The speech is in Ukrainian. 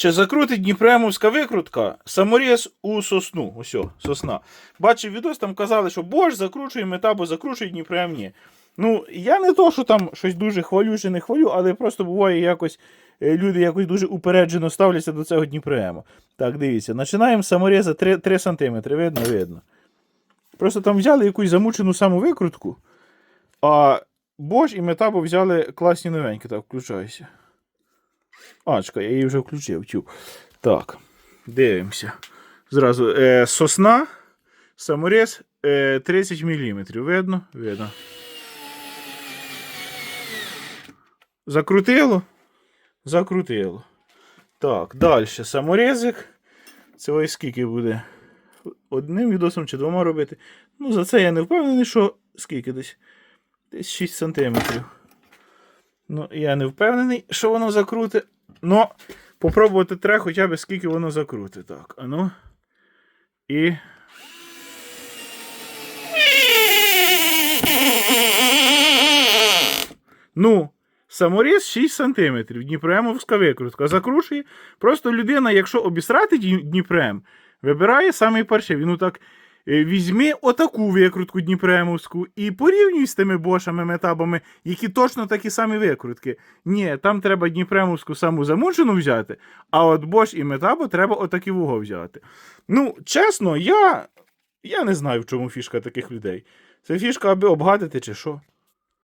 Чи закрутить Дніпремовська викрутка саморіз у сосну? Ось, сосна. Бачив відос, там казали, що Bosch закручує метабо, закручує Дніпрем. Ні. Ну, я не то, що там щось дуже хвалю чи не хвалю, але просто буває якось е, люди якось дуже упереджено ставляться до цього Дніпрему. Так, дивіться, починаємо з саморіза 3, 3 см. Видно, видно. Просто там взяли якусь замучену саму а Bosch і Metabo взяли класні новенькі. Так, включайся. А, чекай, я її вже включив. Тю. Так, дивимося. Зразу е, сосна, саморіз е, 30 мм. Видно? Видно. Закрутило? Закрутило. Так, далі. Саморізик. Це ось скільки буде? Одним відосом чи двома робити. Ну, за це я не впевнений, що скільки десь? Десь 6 сантиметрів. Ну, я не впевнений, що воно закрутить. Ну, попробувати треба хоча б скільки воно закрутить. Так, а ну. І. Ну, саморіз 6 см. Дніпремовська викрутка. Закручує. Просто людина, якщо обісрати Дніпрем, вибирає самий перший. Він отак. Е, Візьми отаку викрутку Дніпремовську і порівнюй з тими бошами, метабами, які точно такі самі викрутки. Ні, там треба Дніпремовську саму замучену взяти, а от Бош і метабу треба отакі вуго взяти. Ну, чесно, я, я не знаю, в чому фішка таких людей. Це фішка, аби обгадити чи що.